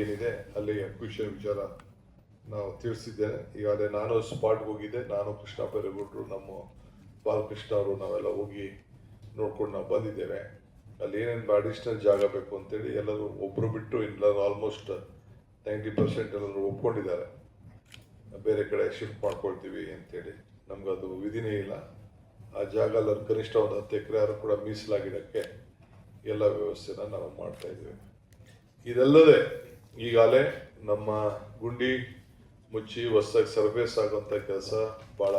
ಏನಿದೆ, ಅಲ್ಲಿ ಅಕ್ವಿಷನ್ ವಿಚಾರ ನಾವು ತಿಳಿಸಿದ್ದೇನೆ. ಈಗಾಗಲೇ ನಾನು ಸ್ಪಾಟ್ಗೆ ಹೋಗಿದ್ದೆ. ನಾನು ಕೃಷ್ಣ ಬೈರೇಗೌಡರು ನಮ್ಮ ಬಾಲಕೃಷ್ಣ ಅವರು, ನಾವೆಲ್ಲ ಹೋಗಿ ನೋಡ್ಕೊಂಡು ನಾವು ಬಂದಿದ್ದೇವೆ. ಅಲ್ಲಿ ಏನೇನು ಅಡಿಷ್ನಲ್ ಜಾಗ ಬೇಕು ಅಂತೇಳಿ ಎಲ್ಲರೂ ಒಬ್ಬರು ಬಿಟ್ಟು ಎಲ್ಲರೂ ಆಲ್ಮೋಸ್ಟ್ ನೈಂಟಿ ಪರ್ಸೆಂಟ್ ಎಲ್ಲರೂ ಒಪ್ಕೊಂಡಿದ್ದಾರೆ. ಬೇರೆ ಕಡೆ ಶಿಫ್ಟ್ ಮಾಡ್ಕೊಳ್ತೀವಿ ಅಂತೇಳಿ. ನಮಗದು ವಿಧಿನೇ ಇಲ್ಲ. ಆ ಜಾಗ ಅಲ್ಲಿ ಕನಿಷ್ಠ ಒಂದು ಹತ್ತು ಎಕರೆ ಆದರೂ ಕೂಡ ಮೀಸಲಾಗಿಡೋಕ್ಕೆ ಎಲ್ಲ ವ್ಯವಸ್ಥೆನ ನಾವು ಮಾಡ್ತಾ ಇದ್ದೀವಿ. ಇದಲ್ಲದೆ ಈಗಾಗಲೇ ನಮ್ಮ ಗುಂಡಿ ಮುಚ್ಚಿ ಹೊಸದಾಗಿ ಸರ್ವೇಸ್ ಆಗುವಂಥ ಕೆಲಸ ಭಾಳ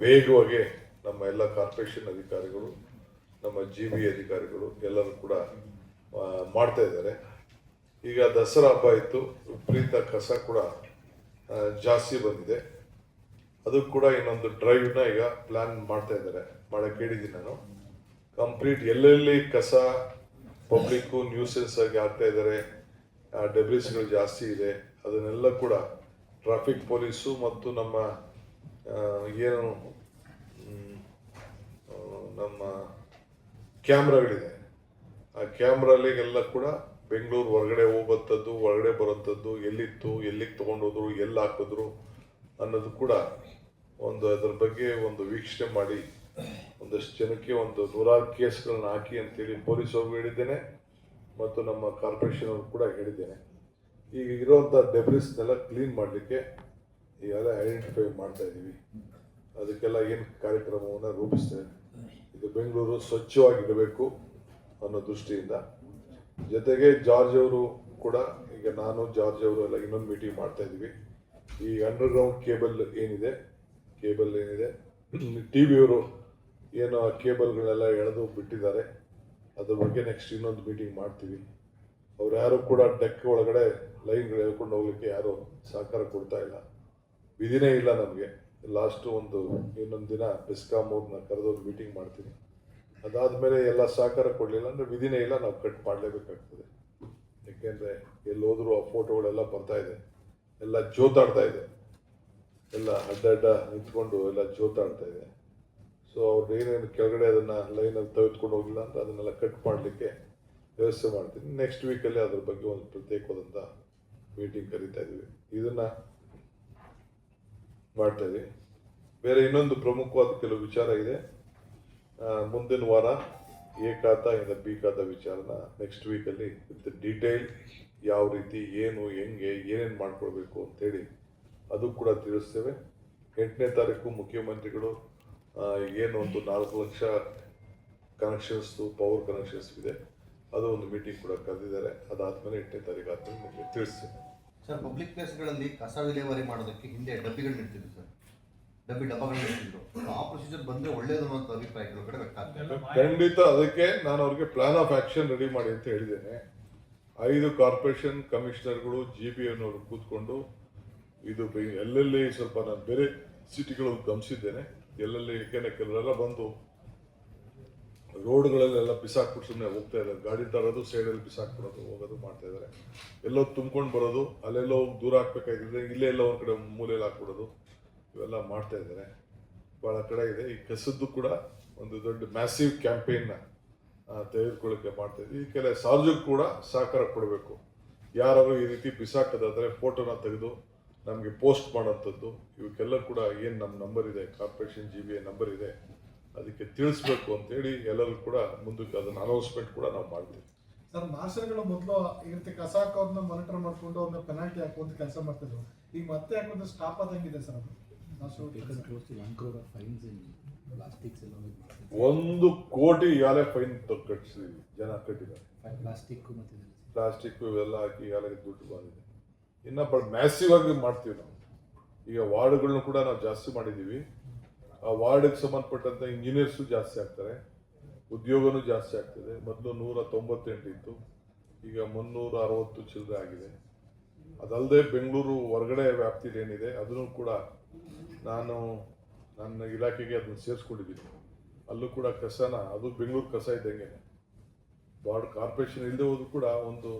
ವೇಗವಾಗಿ ನಮ್ಮ ಎಲ್ಲ ಕಾರ್ಪೊರೇಷನ್ ಅಧಿಕಾರಿಗಳು, ನಮ್ಮ ಜಿ ಬಿ ಅಧಿಕಾರಿಗಳು ಎಲ್ಲರೂ ಕೂಡ ಮಾಡ್ತಾ ಇದ್ದಾರೆ. ಈಗ ದಸರಾ ಹಬ್ಬ ಇತ್ತು, ವಿಪರೀತ ಕಸ ಕೂಡ ಜಾಸ್ತಿ ಬಂದಿದೆ. ಅದು ಕೂಡ ಇನ್ನೊಂದು ಡ್ರೈವ್ನ ಈಗ ಪ್ಲ್ಯಾನ್ ಮಾಡ್ತಾ ಇದ್ದಾರೆ. ಮಾಡಕ್ಕೆ ಕೇಳಿದ್ದೀನಿ ನಾನು. ಕಂಪ್ಲೀಟ್ ಎಲ್ಲೆಲ್ಲಿ ಕಸ ಪಬ್ಲಿಕ್ಕು ನ್ಯೂಸೆನ್ಸ್ ಆಗಿ ಆಗ್ತಾ ಇದ್ದಾರೆ ಡೆಬ್ರಿಸ್ಗಳು ಜಾಸ್ತಿ ಇದೆ. ಅದನ್ನೆಲ್ಲ ಕೂಡ ಟ್ರಾಫಿಕ್ ಪೊಲೀಸು ಮತ್ತು ನಮ್ಮ ಏನು ನಮ್ಮ ಕ್ಯಾಮ್ರಾಗಳಿದೆ. ಆ ಕ್ಯಾಮ್ರಾಲಿಗೆಲ್ಲ ಕೂಡ ಬೆಂಗಳೂರು ಹೊರಗಡೆ ಹೋಗುವಂಥದ್ದು ಹೊರಗಡೆ ಬರೋಂಥದ್ದು, ಎಲ್ಲಿತ್ತು, ಎಲ್ಲಿಗೆ ತೊಗೊಂಡೋದ್ರು ಎಲ್ಲಿ ಹಾಕಿದ್ರು ಅನ್ನೋದು ಕೂಡ ಒಂದು ಅದ್ರ ಬಗ್ಗೆ ಒಂದು ವೀಕ್ಷಣೆ ಮಾಡಿ ಒಂದಷ್ಟು ಜನಕ್ಕೆ ಒಂದು ನೂರಾರು ಕೇಸ್ಗಳನ್ನ ಹಾಕಿ ಅಂತೇಳಿ ಪೊಲೀಸ್ ಅವ್ರಿಗೂ ಹೇಳಿದ್ದೇನೆ. ಮತ್ತು ನಮ್ಮ ಕಾರ್ಪೊರೇಷನ್ ಅವ್ರು ಕೂಡ ಹೇಳಿದ್ದೇನೆ. ಈಗ ಇರೋವಂಥ ಡೆಬ್ರಿಸ್ನೆಲ್ಲ ಕ್ಲೀನ್ ಮಾಡಲಿಕ್ಕೆ ಈಗೆಲ್ಲ ಐಡೆಂಟಿಫೈ ಮಾಡ್ತಾ ಇದ್ದೀವಿ ಅದಕ್ಕೆಲ್ಲ ಏನು ಕಾರ್ಯಕ್ರಮವನ್ನು ರೂಪಿಸ್ತೇವೆ. ಇದು ಬೆಂಗಳೂರು ಸ್ವಚ್ಛವಾಗಿಡಬೇಕು ಅನ್ನೋ ದೃಷ್ಟಿಯಿಂದ. ಜೊತೆಗೆ ಜಾರ್ಜ್ ಅವರು ಕೂಡ, ಈಗ ನಾನು, ಜಾರ್ಜ್ ಅವರು ಎಲ್ಲ ಇನ್ನೊಂದು ಮೀಟಿಂಗ್ ಮಾಡ್ತಾ ಇದ್ದೀವಿ ಈ ಅಂಡರ್ಗ್ರೌಂಡ್ ಕೇಬಲ್ ಏನಿದೆ ಕೇಬಲ್ ಏನಿದೆ ಟಿ ವಿಯವರು ಏನು ಆ ಕೇಬಲ್ಗಳೆಲ್ಲ ಎಳೆದು ಬಿಟ್ಟಿದ್ದಾರೆ. ಅದ್ರ ಬಗ್ಗೆ ನೆಕ್ಸ್ಟ್ ಇನ್ನೊಂದು ಮೀಟಿಂಗ್ ಮಾಡ್ತೀವಿ. ಅವ್ರು ಯಾರು ಕೂಡ ಡೆಕ್ ಒಳಗಡೆ ಲೈನ್ಗಳು ಹೇಳ್ಕೊಂಡು ಹೋಗ್ಲಿಕ್ಕೆ ಯಾರು ಸಹಕಾರ ಕೊಡ್ತಾ ಇಲ್ಲ. ವಿಧಿನೇ ಇಲ್ಲ ನಮಗೆ. ಲಾಸ್ಟು ಒಂದು ಇನ್ನೊಂದು ದಿನ ಬೆಸ್ಕಾಮ್ ಅವ್ರನ್ನ ಕರೆದು ಒಂದು ಮೀಟಿಂಗ್ ಮಾಡ್ತೀನಿ. ಅದಾದಮೇಲೆ ಎಲ್ಲ ಸಹಕಾರ ಕೊಡಲಿಲ್ಲ ಅಂದರೆ ವಿಧಿನೇ ಇಲ್ಲ, ನಾವು ಕಟ್ ಮಾಡಲೇಬೇಕಾಗ್ತದೆ. ಯಾಕೆಂದರೆ ಎಲ್ಲಿ ಹೋದರೂ ಆ ಫೋಟೋಗಳೆಲ್ಲ ಬರ್ತಾ ಇದೆ. ಎಲ್ಲ ಜೋತಾಡ್ತಾ ಇದೆ. ಎಲ್ಲ ಅಡ್ಡ ಅಡ್ಡ ನಿಂತ್ಕೊಂಡು ಎಲ್ಲ ಜೋತಾಡ್ತಾ ಇದೆ. ಸೊ ಅವ್ರದ್ದು ಏನೇನು ಕೆಳಗಡೆ ಅದನ್ನು ಲೈನಲ್ಲಿ ತೆಗೆದುಕೊಂಡು ಹೋಗಿಲ್ಲ ಅಂತ ಅದನ್ನೆಲ್ಲ ಕಟ್ ಮಾಡಲಿಕ್ಕೆ ವ್ಯವಸ್ಥೆ ಮಾಡ್ತೀನಿ. ನೆಕ್ಸ್ಟ್ ವೀಕಲ್ಲಿ ಅದ್ರ ಬಗ್ಗೆ ಒಂದು ಪ್ರತ್ಯೇಕವಾದಂಥ ಮೀಟಿಂಗ್ ಕರಿತಾ ಇದ್ದೀವಿ. ಇದನ್ನು ಮಾಡ್ತಾ ಇದ್ದೀವಿ. ಬೇರೆ ಇನ್ನೊಂದು ಪ್ರಮುಖವಾದ ಕೆಲವು ವಿಚಾರ ಇದೆ. ಮುಂದಿನ ವಾರ ಎ ಖಾತ ಇಂದ ಬಿ ಖಾತ ವಿಚಾರನ ನೆಕ್ಸ್ಟ್ ವೀಕಲ್ಲಿ ವಿತ್ ಡೀಟೇಲ್ ಯಾವ ರೀತಿ, ಏನು, ಹೆಂಗೆ, ಏನೇನು ಮಾಡ್ಕೊಳ್ಬೇಕು ಅಂತೇಳಿ ಅದು ಕೂಡ ತಿಳಿಸ್ತೇವೆ. ಎಂಟನೇ ತಾರೀಕು ಮುಖ್ಯಮಂತ್ರಿಗಳು ಏನು ಒಂದು ನಾಲ್ಕು ಲಕ್ಷ ಕನೆಕ್ಷನ್ಸು ಪವರ್ ಕನೆಕ್ಷನ್ಸ್ ಇದೆ. ಅದು ಒಂದು ಮೀಟಿಂಗ್ ಕೂಡ ಕರೆದಿದ್ದಾರೆ. ಅದಾದಮೇಲೆ ಎಂಟನೇ ತಾರೀಕು ಆದ್ಮೇಲೆ ನಿಮಗೆ ತಿಳಿಸ್ತೇನೆ. ಸರ್ ಪಬ್ಲಿಕ್ ಪ್ಲೇಸ್ಗಳಲ್ಲಿ ಕಸ ವಿಲೇವಾರಿ ಮಾಡೋದಕ್ಕೆ ಹಿಂದೆ ಡಬ್ಬಿಗಳು ಇಡ್ತಿದ್ರು ಸರ್ ಡಬ್ಬಿ ಡಬ್ಬಗಳು ಇಡ್ತಿದ್ರು. ಆ ಪ್ರೊಸೀಜರ್ ಬಂದ್ರೆ ಒಳ್ಳೇದು ಅನ್ನೋ ಅಭಿಪ್ರಾಯ ಕೆಲವು ಕಡೆ ವ್ಯಕ್ತ ಆಗ್ತದೆ ಖಂಡಿತ ಅದಕ್ಕೆ ನಾನು ಅವ್ರಿಗೆ ಪ್ಲಾನ್ ಆಫ್ ಆಕ್ಷನ್ ರೆಡಿ ಮಾಡಿ ಅಂತ ಹೇಳಿದ್ದೇನೆ. ಐದು ಕಾರ್ಪೊರೇಷನ್ ಕಮಿಷನರ್ಗಳು ಜಿ ಬಿ ಅನ್ನೋರು ಕೂತ್ಕೊಂಡು ಇದು ಎಲ್ಲೆಲ್ಲಿ ಸ್ವಲ್ಪ ನಾನು ಬೇರೆ ಸಿಟಿಗಳು ಗಮನಿಸಿದ್ದೇನೆ. ಎಲ್ಲೆಲ್ಲಿ ಏಕೆಂದರೆ ಕೆಲವರೆಲ್ಲ ಬಂದು ರೋಡ್ಗಳಲ್ಲೆಲ್ಲ ಬಿಸಾಕ್ಬಿಟ್ಟು ಸುಮ್ಮನೆ ಹೋಗ್ತಾ ಇದ್ದಾರೆ ಗಾಡಿ ತರೋದು ಸೈಡಲ್ಲಿ ಬಿಸಾಕ್ಬಿಡೋದು, ಹೋಗೋದು, ಮಾಡ್ತಾ ಇದ್ದಾರೆ. ಎಲ್ಲೋ ತುಂಬ್ಕೊಂಡು ಬರೋದು, ಅಲ್ಲೆಲ್ಲೋ ಹೋಗಿ ದೂರ ಹಾಕ್ಬೇಕಾಗಿದ್ರೆ ಇಲ್ಲೇ ಎಲ್ಲ ಒಂದು ಕಡೆ ಮೂಲೆಯಲ್ಲಿ ಹಾಕ್ಬಿಡೋದು. ಇವೆಲ್ಲ ಮಾಡ್ತಾ ಇದ್ದಾರೆ. ಭಾಳ ಕಡೆ ಇದೆ. ಈ ಕಸದ್ದು ಕೂಡ ಒಂದು ದೊಡ್ಡ ಮ್ಯಾಸಿವ್ ಕ್ಯಾಂಪೇನ್ನ ತೆಗೆದುಕೊಳ್ಳೋಕ್ಕೆ ಮಾಡ್ತಾ ಇದ್ದೀವಿ ಕೆಲ ಸಾರ್ವಜನಿಕ ಕೂಡ ಸಹಕಾರ ಕೊಡಬೇಕು. ಯಾರಾದರೂ ಈ ರೀತಿ ಬಿಸಾಕೋದಾದರೆ ಫೋಟೋನ ತೆಗೆದು ನಮಗೆ ಪೋಸ್ಟ್ ಮಾಡೋಂಥದ್ದು ಇವಕ್ಕೆಲ್ಲ ಕೂಡ ಏನು ನಮ್ಮ ನಂಬರ್ ಇದೆ ಕಾರ್ಪೊರೇಷನ್ ಜಿ ಬಿ ನಂಬರ್ ಇದೆ ಅದಕ್ಕೆ ತಿಳಿಸ್ಬೇಕು ಅಂತೇಳಿ ಎಲ್ಲರೂ ಕೂಡ ಮುಂದಕ್ಕೆ ಅದನ್ನು ಅನೌನ್ಸ್ಮೆಂಟ್ ಕೂಡ ನಾವು ಮಾಡ್ತೀವಿ. ಸರ್ ಮಾಸ್ಟರ್ಗಳು ಮೊದಲು ಈ ರೀತಿ ಕಸ ಹಾಕೋದನ್ನ ಮಾನಿಟರ್ ಮಾಡ್ಕೊಂಡು ಅವ್ರನ್ನ ಪೆನಾಲ್ಟಿ ಹಾಕುವಂತ ಕೆಲಸ ಮಾಡ್ತಿದ್ರು. ಈಗ ಮತ್ತೆ ಹಾಕೋದು ಸ್ಟಾಪ್ ಆದಂಗಿದೆ ಸರ್ ಅದು? Master taken close to one crore of fines in plastics ಒಂದು ಕೋಟಿ ಯಾರೇ ಫೈನ್ ಕಟ್ಟಿಸಿದ್ವಿ ಜನ ಕಟ್ಟಿದ್ದಾರೆ. ಪ್ಲಾಸ್ಟಿಕ್. ಪ್ಲಾಸ್ಟಿಕ್ ಇವೆಲ್ಲ ಹಾಕಿ ಈಗಾಗಲೇ ದುಡ್ಡು ಬಂದಿದೆ. ಇನ್ನು ಬಟ್ ಮ್ಯಾಸಿವ್ ಆಗಿ ಮಾಡ್ತೀವಿ ನಾವು. ಈಗ ವಾರ್ಡ್ಗಳನ್ನ ಕೂಡ ನಾವು ಜಾಸ್ತಿ ಮಾಡಿದ್ದೀವಿ ಆ ವಾರ್ಡ್ಗೆ ಸಂಬಂಧಪಟ್ಟಂಥ ಇಂಜಿನಿಯರ್ಸು ಜಾಸ್ತಿ ಆಗ್ತಾರೆ. ಉದ್ಯೋಗನೂ ಜಾಸ್ತಿ ಆಗ್ತದೆ. ಮೊದಲು ನೂರ ತೊಂಬತ್ತೆಂಟು ಇತ್ತು. ಈಗ ಮುನ್ನೂರ ಅರವತ್ತು ಚಿಲ್ಲರೆ ಆಗಿದೆ. ಅದಲ್ಲದೆ ಬೆಂಗಳೂರು ಹೊರಗಡೆ ವ್ಯಾಪ್ತಿಲಿ ಏನಿದೆ, ಅದನ್ನು ಕೂಡ ನಾನು ನನ್ನ ಇಲಾಖೆಗೆ ಅದನ್ನು ಸೇರಿಸ್ಕೊಂಡಿದ್ದೀನಿ. ಅಲ್ಲೂ ಕೂಡ ಕಸನ, ಅದು ಬೆಂಗಳೂರು ಕಸ ಇದ್ದಂಗೆ ಬಾರ್ಡ್ ಕಾರ್ಪೊರೇಷನ್ ಇಲ್ಲದೆ ಹೋದ್ರು ಕೂಡ ಒಂದು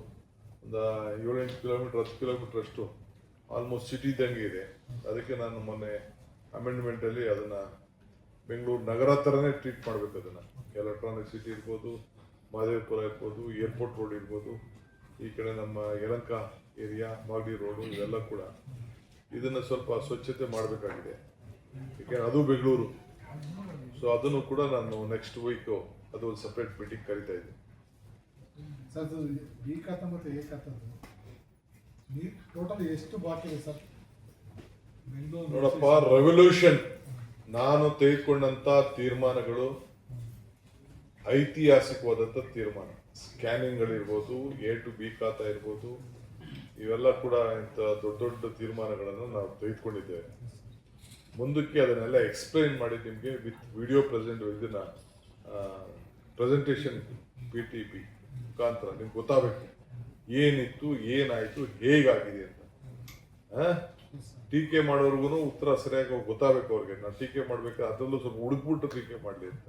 ಒಂದು ಏಳೆಂಟು ಕಿಲೋಮೀಟರ್, ಹತ್ತು ಕಿಲೋಮೀಟರ್ ಅಷ್ಟು ಆಲ್ಮೋಸ್ಟ್ ಸಿಟಿ ಇದ್ದಂಗೆ ಇದೆ. ಅದಕ್ಕೆ ನಾನು ಮೊನ್ನೆ ಅಮೆಂಡ್ಮೆಂಟಲ್ಲಿ ಅದನ್ನು ಬೆಂಗಳೂರು ನಗರ ಥರನೇ ಟ್ರೀಟ್ ಮಾಡಬೇಕು ಅದನ್ನು. ಎಲೆಕ್ಟ್ರಾನಿಕ್ ಸಿಟಿ ಇರ್ಬೋದು ಮಹದೇವಪುರ ಇರ್ಬೋದು ಏರ್ಪೋರ್ಟ್ ರೋಡ್ ಇರ್ಬೋದು, ಈ ಕಡೆ ನಮ್ಮ ಯಲಂಕ ಏರಿಯಾ ಮಾಗಡಿ ರೋಡು ಇವೆಲ್ಲ ಕೂಡ ಇದನ್ನು ಸ್ವಲ್ಪ ಸ್ವಚ್ಛತೆ ಮಾಡಬೇಕಾಗಿದೆ. ಯಾಕೆಂದ್ರೆ ಅದು ಬೆಂಗಳೂರು. ಸೊ ಅದನ್ನು ಕೂಡ ನಾನು ನೆಕ್ಸ್ಟ್ ವೀಕು ಅದು ಒಂದು ಸಪ್ರೇಟ್ ಮೀಟಿಂಗ್ ಕರಿತಾ ಇದ್ದೀನಿ. ಸರ್ ಅದು ಬಿ ಕಾತ ಮತ್ತು ಎ ಖಾತದ್ದು ನೀರು ಟೋಟಲ್ ಎಷ್ಟು ಬಾಕಿ ಇದೆ ಸರ್? ನೋಡಪ್ಪ ರೆವಲ್ಯೂಷನ್ ನಾನು ತೆಗೆದುಕೊಂಡಂತ ತೀರ್ಮಾನಗಳು ಐತಿಹಾಸಿಕವಾದಂಥ ತೀರ್ಮಾನ. ಸ್ಕ್ಯಾನಿಂಗ್ಗಳಿರ್ಬೋದು ಎ ಟು ಬಿ ಖಾತ ಇರ್ಬೋದು ಇವೆಲ್ಲ ಕೂಡ ಇಂಥ ದೊಡ್ಡ ದೊಡ್ಡ ತೀರ್ಮಾನಗಳನ್ನು ನಾವು ತೆಗೆದುಕೊಂಡಿದ್ದೇವೆ. ಮುಂದಕ್ಕೆ ಅದನ್ನೆಲ್ಲ ಎಕ್ಸ್ಪ್ಲೈನ್ ಮಾಡಿ ನಿಮಗೆ ವಿತ್ ವಿಡಿಯೋ ಪ್ರೆಸೆಂಟ್ ಇದನ್ನ ಪ್ರೆಸೆಂಟೇಷನ್ ಪಿ ಟಿ ಪಿ ಮುಖಾಂತರ ನಿಮ್ಗೆ ಗೊತ್ತಾಗಬೇಕು. ಏನಿತ್ತು, ಏನಾಯಿತು, ಹೇಗಾಗಿದೆ ಅಂತ? ಟೀಕೆ ಮಾಡೋರ್ಗು ಉತ್ತರ ಸರಿಯಾಗಿ ಗೊತ್ತಾಗಬೇಕು ಅವ್ರಿಗೆ. ನಾನು ಟೀಕೆ ಮಾಡ್ಬೇಕಾದ್ರೆ ಅದರಲ್ಲೂ ಸ್ವಲ್ಪ ಹುಡುಕ್ಬಿಟ್ಟು ಟೀಕೆ ಮಾಡಲಿ ಅಂತ.